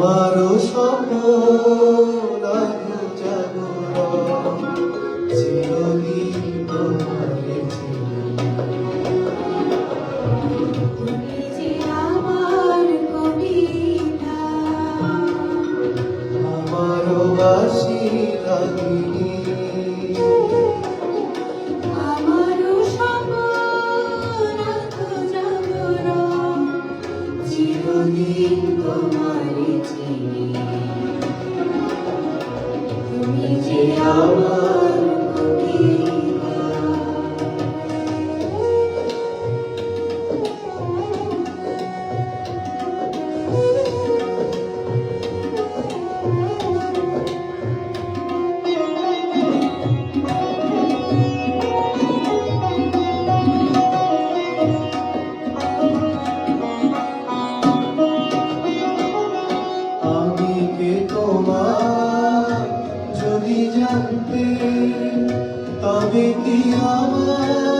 তোমার স্বপ্ন। তোমার তুমি যে আমার থাকতে তবে কি আমার